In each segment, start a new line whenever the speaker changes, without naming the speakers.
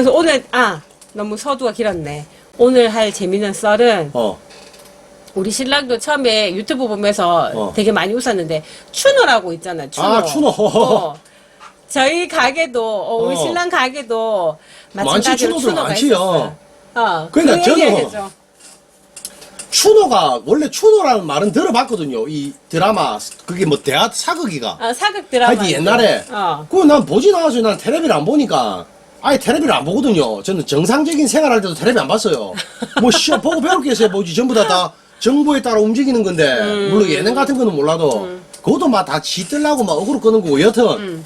그래서 오늘 아 너무 서두가 길었네. 오늘 할 재밌는 썰은
어.
우리 신랑도 처음에 유튜브 보면서
어.
되게 많이 웃었는데 추노라고 있잖아. 추노.
아, 추노.
어. 저희 가게도 어, 우리
어.
신랑 가게도
많지,
마찬가지로
추노들
추노가
많지요.
있었어. 어.
그러니까
그
저는
얘기해줘.
추노가 원래 추노라는 말은 들어봤거든요. 이 드라마 그게 뭐 대학 사극이가.
어, 사극 드라마.
하여튼 옛날에
어.
그거 난 보진 않았어요. 난 텔레비를 안 보니까 아예 텔레비를 안 보거든요. 저는 정상적인 생활할 때도 텔레비 안 봤어요. 뭐 시험 보고 배울 게 있어야 보지. 전부 다 다 정보에 따라 움직이는 건데
음.
물론 예능 같은 거는 몰라도 그것도 막 다 지들라고 막 어그로 끄는 거고 여튼
음.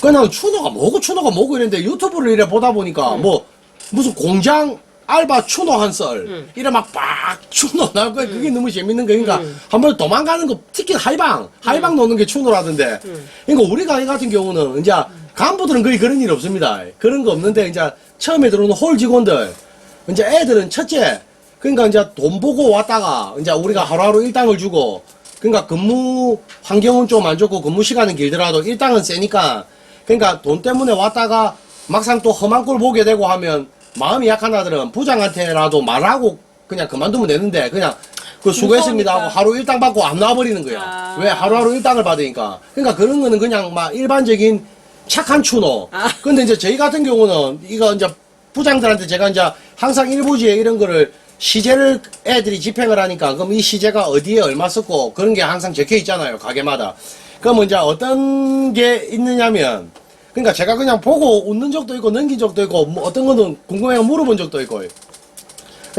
그냥 추노가 뭐고 추노가 뭐고 이랬는데 유튜브를 이래 보다 보니까
음.
뭐 무슨 공장 알바 추노 한썰
음.
이래 막빡 추노 나올 거야 그게 너무 재밌는 거니까
음.
한번 도망가는 거 특히 하이방 하이방 노는 게 추노라던데
음.
그러니까 우리 가게 같은 경우는 이제 간부들은 거의 그런 일 없습니다 그런 거 없는데 이제 처음에 들어오는 홀 직원들 이제 애들은 첫째 그러니까 이제 돈 보고 왔다가 이제 우리가 하루하루 일당을 주고 그러니까 근무 환경은 좀 안 좋고 근무 시간은 길더라도 일당은 세니까 그러니까 돈 때문에 왔다가 막상 또 험한 꼴 보게 되고 하면 마음이 약한 아들은 부장한테라도 말하고 그냥 그만두면 되는데 그냥 그 수고했습니다 하고. 하루 일당 받고 안 나와버리는 거야.
아.
왜 하루하루 일당을 받으니까. 그러니까 그런 거는 그냥 막 일반적인 착한 추노.
아.
근데 이제 저희 같은 경우는 이거 이제 부장들한테 제가 이제 항상 일부지에 이런 거를 시제를 애들이 집행을 하니까 그럼 이 시제가 어디에 얼마 썼고 그런 게 항상 적혀 있잖아요 가게마다 그럼 이제 어떤 게 있느냐면 그러니까 제가 그냥 보고 웃는 적도 있고 넘긴 적도 있고 뭐 어떤 거는 궁금해서 물어본 적도 있고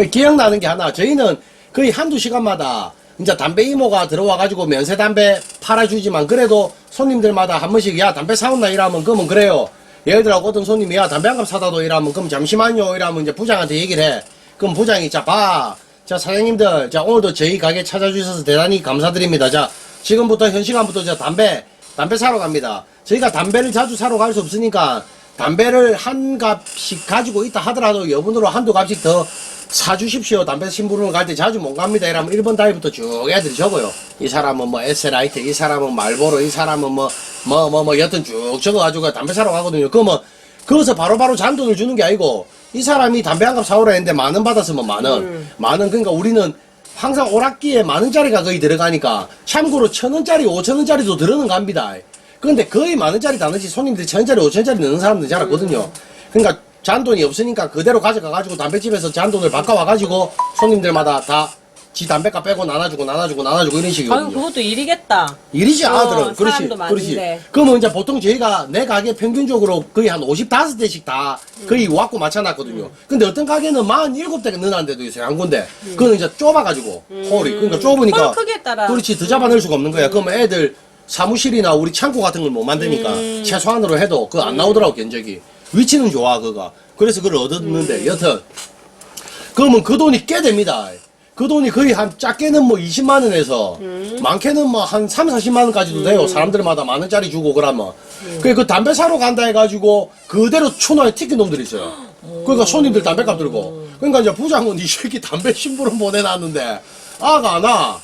기억나는 게 하나 저희는 거의 한두 시간마다 이제 담배 이모가 들어와 가지고 면세 담배 팔아주지만 그래도 손님들마다 한 번씩 야 담배 사온나 이러면 그러면 그래요. 예를 들어 어떤 손님이 야 담배 한 갑 사다도 이러면 그럼 잠시만요 이러면 이제 부장한테 얘기를 해. 그럼 부장이 자 봐. 자 사장님들 자 오늘도 저희 가게 찾아주셔서 대단히 감사드립니다. 자 지금부터 현 시간부터 저 담배 담배 사러 갑니다. 저희가 담배를 자주 사러 갈 수 없으니까 담배를 한 값씩 가지고 있다 하더라도 여분으로 한두 값씩 더 사주십시오. 담배 심부름을 갈 때 자주 못 갑니다. 이러면 1번 다이부터 쭉 애들이 적어요. 이 사람은 뭐 에스라이트, 이 사람은 말보로, 이 사람은 뭐, 뭐, 뭐, 뭐, 여튼 쭉 적어가지고 담배 사러 가거든요. 그러면, 거기서 바로바로 잔돈을 주는 게 아니고, 이 사람이 담배 한 갑 사오라 했는데 만 원 받았으면 만 원. 만 원, 그러니까 우리는 항상 오락기에 만 원짜리가 거의 들어가니까, 참고로 천 원짜리, 오천 원짜리도 들어는 갑니다. 근데 거의 만 원짜리 다 넣지 손님들이 천 원짜리, 오천 원짜리 넣는 사람들 잘 없거든요. 그러니까 잔돈이 없으니까 그대로 가져가가지고 담배집에서 잔돈을 바꿔와가지고 손님들마다 다 지 담배값 빼고 나눠주고 나눠주고 나눠주고 이런
아유
식이거든요.
그것도 일이겠다.
일이지
어,
아들은 그렇지
사람도
그렇지
많은데.
그러면 이제 보통 저희가 내 가게 평균적으로 거의 한 55대씩 다 거의 왔고 맞춰놨거든요 근데 어떤 가게는 47대가 넣어놓은 데도 있어요 한 군데 그거는 이제 좁아가지고 홀이 그러니까 좁으니까
홀 크기에 따라.
그렇지 더 잡아낼 수가 없는 거야 그러면 애들 사무실이나 우리 창고 같은 걸 못 만드니까
음.
최소한으로 해도 그거 안 나오더라고 견적이 위치는 좋아 그거가 그래서 그걸 얻었는데
음.
여튼 그러면 그 돈이 꽤 됩니다. 그 돈이 거의 한 작게는 뭐 20만 원에서
음.
많게는 뭐 한 3, 40만 원까지도 돼요. 사람들마다 만 원짜리 주고 그러면.
음.
그, 그 담배 사러 간다 해가지고 그대로 추노에 튀긴 놈들이 있어요. 그러니까 손님들 담배값 들고. 그러니까 이제 부장은 이 새끼 담배 심부름 보내놨는데 아가 안 와.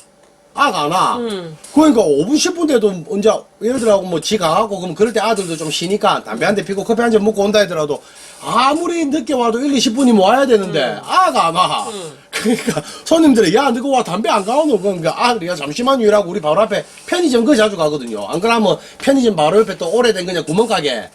아가 안 와.
음.
그러니까 5분 10분 돼도 언제 예를 들어 뭐 지가 하고 그럼 그럴 때 아들도 좀 쉬니까 담배 한 대 피고 커피 한 잔 먹고 온다 하더라도 아무리 늦게 와도 1, 20분이면 와야 되는데 아가 안 와. 그러니까 손님들이 야 너가 와 담배 안 가오노 그러니까 아들이 야 잠시만요 이라고 우리 바로 앞에 편의점 그 자주 가거든요. 안 그러면 편의점 바로 옆에 또 오래된 그냥 구멍가게.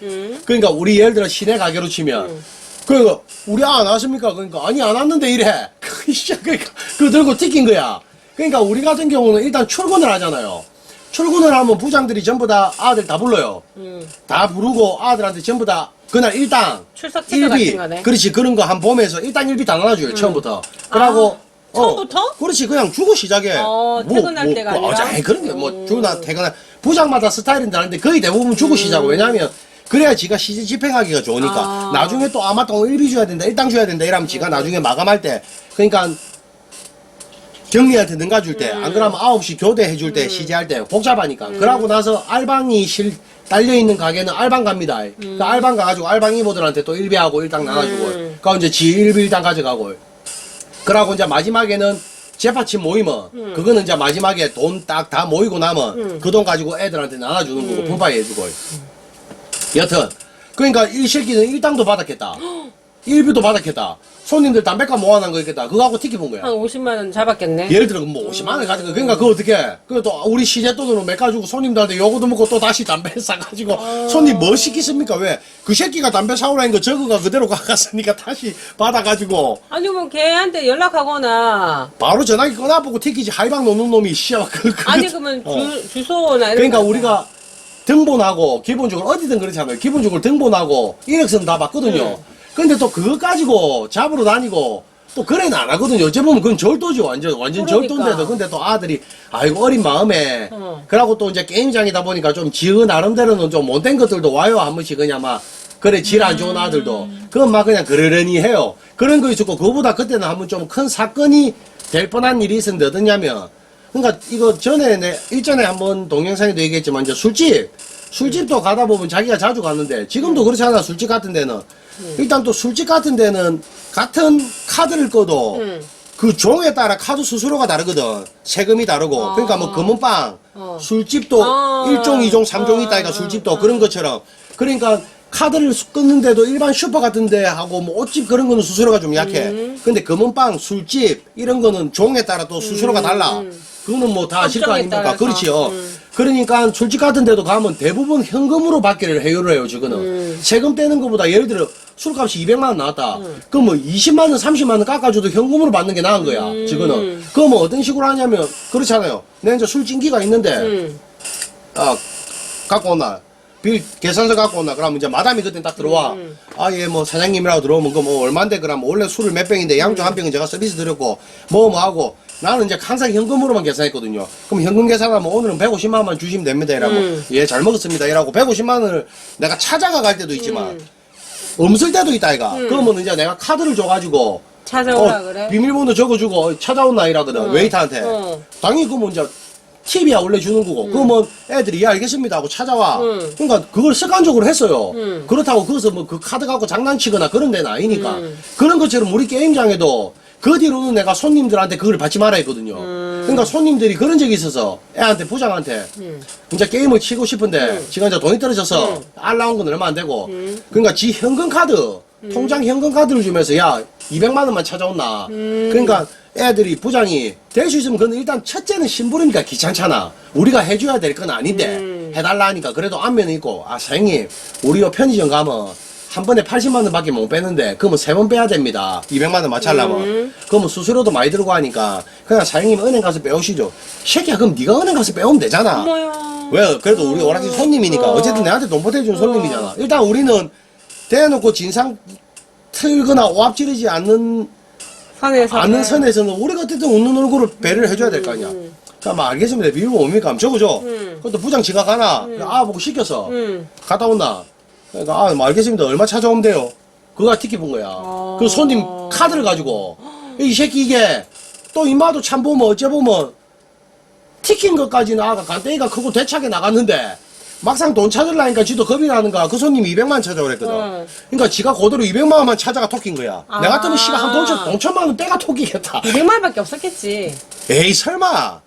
그러니까 우리 예를 들어 시내 가게로 치면 그러니까 우리 아안 왔습니까? 그러니까 아니 안 왔는데 이래. 그 씨, 그러니까 그거 들고 튀긴 거야. 그러니까 우리 같은 경우는 일단 출근을 하잖아요. 출근을 하면 부장들이 전부 다 아들 다 불러요.
음.
다 부르고 아들한테 전부 다 그날 일당
출석 체크 같은 거네. 음.
그렇지 그런 거한 봄에서 일당 일비 다 나눠줘요 처음부터. 그러고
아, 처음부터?
그렇지 그냥 주고 시작해.
어, 퇴근할 때가
뭐,
아니라?
아, 그런 게뭐 주나 퇴근할 부장마다 스타일은 다른데 거의 대부분 주고 시작해. 왜냐하면 그래야 지가 시제 집행하기가 좋으니까
음. 아.
나중에 또 아마 또 일비 줘야 된다 일당 줘야 된다 이러면 지가 나중에 마감할 때 그러니까 경리한테 능가줄 때, 안 그러면 9시 교대 해줄 때, 시제할 때, 복잡하니까. 그러고 나서 알방이 실, 딸려있는 가게는 알방 갑니다. 그 알방 가가지고 알방 이모들한테 또 일비하고 일당 나눠주고,
음.
그니까 이제 지 일비 일당 가져가고. 그러고 이제 마지막에는 재파침 모이면, 그거는 이제 마지막에 돈 딱 다 모이고 나면, 그 돈 가지고 애들한테 나눠주는 거고, 분파해 주고. 여튼, 그러니까 이 새끼는 일당도 받았겠다. 일비도 받았겠다. 손님들 담배값 모아놓은 거 있겠다. 그거 하고 티켓 본 거야.
한 50만 원 잡았겠네.
예를 들어 뭐 50만 원 가지고 그러니까 그거 어떻게 그또 우리 시제 돈으로 몇 가지고 손님들한테 요거도 먹고 또 다시 담배 사가지고 손님 뭐 시키십니까 왜 그 새끼가 담배 사오라는 거 저거가 그대로 가갔으니까 다시 받아가지고
아니 뭐 걔한테 연락하거나
바로 전화기 꺼놔보고 티켓이 하이방 놓는 놈이 씨발 그, 그
아니 그러면
어.
주, 주소나 이런
그러니까
거
우리가 등본하고 기본적으로 어디든 그렇잖아요 기본적으로 등본하고 이력서는 다 받거든요
네.
근데 또 그거 가지고 잡으러 다니고 또 그래는 안 하거든요. 어째 보면 그건 절도지 완전 완전
그러니까.
절도인데도. 근데 또 아들이 아이고 어린 마음에.
어.
그러고 또 이제 게임장이다 보니까 좀 지은 나름대로는 좀 못된 것들도 와요. 한 번씩 그냥 막 그래 질 안 좋은 아들도. 그건 막 그냥 그러려니 해요. 그런 거 있었고 그거보다 그때는 한번 좀 큰 사건이 될 뻔한 일이 있었는데 어떠냐면 그러니까 이거 전에 내 일전에 한번 동영상에도 얘기했지만 이제 술집 술집도 가다 보면 자기가 자주 갔는데 지금도 그렇잖아 술집 같은 데는 일단 또 술집 같은 데는 같은 카드를 꺼도
응.
그 종에 따라 카드 수수료가 다르거든. 세금이 다르고.
어.
그러니까 뭐 검은빵,
어.
술집도
어.
일 1종, 2종, 3종
어.
있다니까 술집도
어.
그런 것처럼. 그러니까 카드를 수- 끊는데도 일반 슈퍼 같은 데 하고 뭐 옷집 그런 거는 수수료가 좀 약해.
음.
근데 검은빵, 술집 이런 거는 종에 따라 또 수수료가 달라. 그거는 뭐다 아실 거
업종에
아닙니까?
따라서.
그렇지요.
음.
그러니까 술집 같은 데도 가면 대부분 현금으로 받기를 해요를 해요, 지금은.
음.
세금 떼는 것보다 예를 들어 술값이 200만 원 나왔다. 그럼 뭐 20만 원, 30만 원 깎아줘도 현금으로 받는 게 나은 거야,
음.
지금은. 그거 뭐 어떤 식으로 하냐면, 그렇잖아요. 내가 이제 술찜기가 있는데,
응.
아, 갖고 온나. 빌, 계산서 갖고 온나. 그러면 이제 마담이 그때 딱 들어와.
음.
아, 예, 뭐, 사장님이라고 들어오면, 그 뭐, 얼만데, 그러면 원래 술을 몇 병인데, 양주 한 병은 제가 서비스 드렸고, 뭐, 뭐 하고. 나는 이제 항상 현금으로만 계산했거든요. 그럼 현금 계산하면 오늘은 150만 원만 주시면 됩니다. 이라고.
음.
예, 잘 먹었습니다. 이라고 150만 원을 내가 찾아가 갈 때도 있지만,
음.
없을 때도 있다, 이가.
음.
그러면 이제 내가 카드를 줘가지고,
찾아오라
어,
그래.
비밀번호 적어주고 찾아온 나이라거든,
어.
웨이터한테.
어.
당연히 그러면 이제 팁이야 원래 주는 거고 그러면 애들이 예 알겠습니다 하고 찾아와
음.
그러니까 그걸 습관적으로 했어요
음.
그렇다고 거기서 뭐 그 카드 갖고 장난치거나 그런 데는 아니니까
음.
그런 것처럼 우리 게임장에도 그 뒤로는 내가 손님들한테 그걸 받지 말아 했거든요 그러니까 손님들이 그런 적이 있어서 애한테 부장한테
음.
이제 게임을 치고 싶은데
음.
지금 이제 돈이 떨어져서
음.
알 나온 건 얼마 안 되고
음.
그러니까 지 현금 카드 통장 현금 카드를 주면서 야 200만 원만 찾아온나
음.
그러니까 애들이 부장이 될 수 있으면 근데 일단 첫째는 심부름이니까 귀찮잖아 우리가 해줘야 될 건 아닌데
음.
해달라 하니까 그래도 안면은 있고 아 사장님 우리 요 편의점 가면 한 번에 80만 원밖에 못 빼는데 그러면 세 번 빼야 됩니다 200만 원 맞추려면
음.
그러면 수수료도 많이 들고 하니까 그냥 사장님 은행 가서 빼오시죠 새끼야 그럼 네가 은행 가서 빼오면 되잖아
어머야.
왜? 그래도 우리 오락실 손님이니까
어.
어쨌든 내한테 돈 보태준 손님이잖아. 일단 우리는 대놓고 진상 틀거나 오합 지르지 않는
선에서.
않는 선에서는 우리가 어쨌든 웃는 얼굴을 배를 해줘야 될 거 아니야. 그러니까 막 알겠습니다. 비밀 뭡니까? 하면.
음.
그것도 부장 지가 가나? 아 보고 시켰어.
응.
갔다 온나? 그러니까 아 뭐 알겠습니다. 얼마 찾아오면 돼요. 그거가 티켓 본 거야.
어.
그 손님 카드를 가지고 이 새끼 이게 또 이마도 참 보면 어째 보면 티킨 것까지는 아가 간땡이가 크고 대차게 나갔는데 막상 돈 찾으려니까 지도 겁이 나는가 그 손님 200만 찾아오랬거든
응.
그러니까 지가 그대로 200만 원만 찾아가 토낀 거야
아.
내가 같으면 씨발 한 돈천, 돈천만 원 빼가 토끼겠다
200만 원밖에 없었겠지.
에이 설마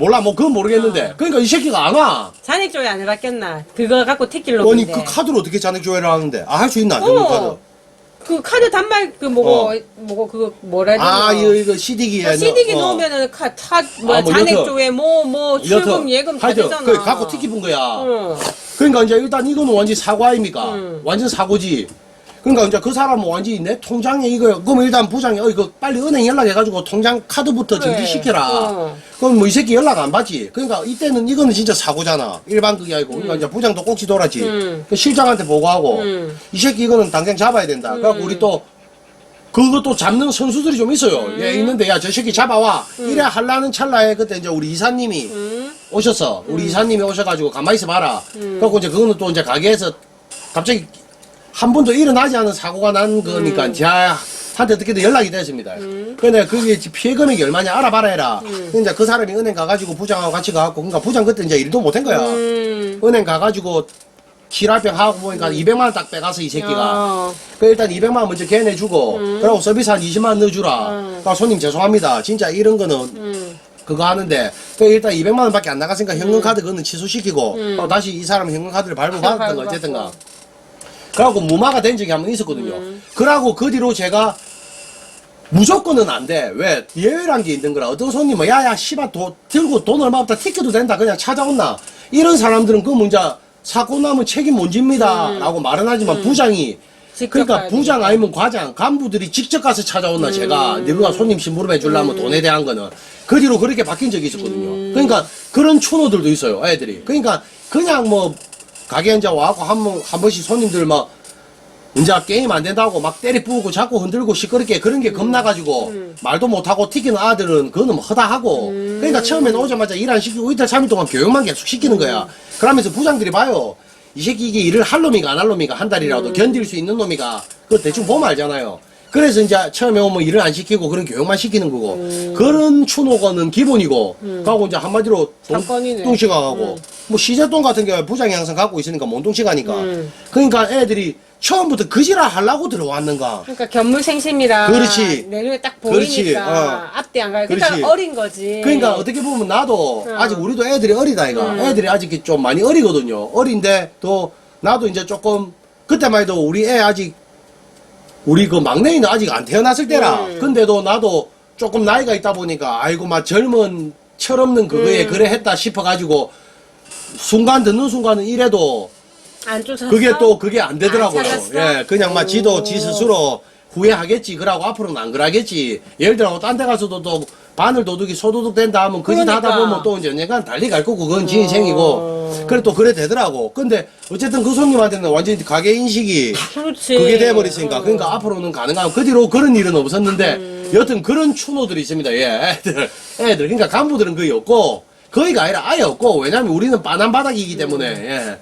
몰라 뭐 그건 모르겠는데 그러니까 이 새끼가 안 와
잔액 조회 안 해봤겠나. 그거 갖고 티켓로.
아니 그 카드로 어떻게 잔액 조회를 하는데 아 할 수 있나
어. 그 카드 단말 그 뭐고
어.
뭐고 그거 뭐라 해야 되나?
아 이거 이거 CD기에
CD기 넣으면은 카, 타, 뭐,
아, 뭐
잔액
여튼.
조회, 뭐, 뭐, 출금, 예금 다 되잖아.
그 갖고 티켓 본 거야
응.
그러니까 이제 일단 이거는 완전 사고 아닙니까?
음.
완전 사고지. 그러니까 이제 그 사람은 완전히 내 통장에 이거 그럼 일단 부장이 어 이거 빨리 은행 연락해가지고 통장 카드부터
그래.
정지시켜라.
어.
그럼 뭐 이 새끼 연락 안 받지. 그러니까 이때는 이거는 진짜 사고잖아. 일반 그게 아니고 그러니까 이제 부장도 꼭지 돌았지.
음.
그 실장한테 보고하고
음.
이 새끼 이거는 당장 잡아야 된다. 그래갖고 우리 또 그것도 잡는 선수들이 좀 있어요.
음.
예, 있는데, 야, 저 새끼 잡아와. 이래 하려는 찰나에 그때 이제 우리 이사님이
음.
오셨어. 우리 이사님이 오셔가지고 가만히 있어 봐라. 그래갖고 이제 그거는 또 이제 가게에서 갑자기 한 번도 일어나지 않은 사고가 난 거니까
음.
저한테 어떻게든 연락이 됐습니다. 근데 그게 피해 금액이 얼마냐 알아봐라 해라.
음.
이제 그 사람이 은행 가가지고 부장하고 같이 가갖고 그러니까 부장 그때 이제 일도 못 한 거야.
음.
은행 가가지고 칠합병 하고 보니까 200만 원 딱 빼가서 이 새끼가.
어.
그 일단 200만 원 먼저 걔내주고 그리고 서비스 한 20만 원 넣어주라.
음.
그러니까 손님 죄송합니다. 진짜 이런 거는
음.
그거 하는데 그 일단 200만 원밖에 안 나갔으니까 현금 카드 그거는 취소시키고 또 다시 이 사람 현금 카드를 발부 받았던 거
발부
어쨌든가. 그러고 무마가 된 적이 한 번 있었거든요.
음.
그러고 그 뒤로 제가 무조건은 안 돼. 왜? 예외란 게 있는 거라. 어떤 손님은, 야, 야, 씨발, 도, 들고 돈 얼마 없다. 티켓도 된다. 그냥 찾아온나. 이런 사람들은 그 문제, 사고 나면 책임 못 집니다. 라고 말은 하지만 부장이,
음. 직접
그러니까
가야
부장. 아니면 과장, 간부들이 직접 가서 찾아온나, 제가.
음.
네가 손님 심부름 해 주려면 돈에 대한 거는. 그 뒤로 그렇게 바뀐 적이 있었거든요.
음.
그러니까 그런 추노들도 있어요, 애들이. 그러니까 그냥 뭐, 가게 이제 와갖고 한 번, 한 번씩 손님들 막, 이제 게임 안 된다고 막 때리 부고 자꾸 흔들고 시끄럽게 그런 게 겁나가지고 말도 못하고 튀기는 아들은 그거는 뭐 허다하고 그러니까 처음에는 오자마자 일 안 시키고 이틀 삼일 동안 교육만 계속 시키는 거야. 그러면서 부장들이 봐요. 이 새끼 이게 일을 할 놈이가 안 할 놈이가 한 달이라도 견딜 수 있는 놈이가. 그거 대충 보면 알잖아요 그래서 이제 처음에 오면 일을 안 시키고 그런 교육만 시키는 거고 그런 추노거는 기본이고 가고 이제 한마디로
사건이네.
똥시가하고 뭐 시제돈 같은 경우에 부장이 항상 갖고 있으니까 몽둥시가니까
음.
그러니까 애들이 처음부터 그지라 하려고 들어왔는가
그러니까 견물생심이라
그렇지.
내 눈에 딱
그렇지.
보이니까
어.
앞뒤 안 가요. 그러니까
그렇지.
어린 거지.
그러니까 어떻게 보면 나도
음.
아직 우리도 애들이 어리다 이가 애들이 아직 좀 많이 어리거든요 어린데 또 나도 이제 조금 그때만 해도 우리 애 아직 우리 그 막내는 아직 안 태어났을 때라
음.
근데도 나도 조금 나이가 있다 보니까 아이고 막 젊은 철없는 그거에
음.
그래 했다 싶어가지고 순간 듣는 순간은 이래도
안
그게 또 그게 안 되더라고요.
안 찾았어?
예, 그냥 막 지도
오.
지 스스로 후회하겠지. 그러고 앞으로는 안 그러겠지. 예를 들어 딴 데 가서도 또 바늘 도둑이 소도둑 된다 하면 그짓 하다
그러니까.
보면 또 이제 언젠간 달리 갈 거고 그건 지 인생이고.
어.
그래 또 그래 되더라고. 근데 어쨌든 그 손님한테는 완전히 가게 인식이
그렇지.
그게 돼버렸으니까.
어.
그러니까 앞으로는 가능하고 그 뒤로 그런 일은 없었는데 여튼 그런 추노들이 있습니다. 예, 애들. 애들. 그러니까 간부들은 거의 없고 거의가 아니라 아예 없고 왜냐면 우리는 빤한 바닥이기 때문에 예.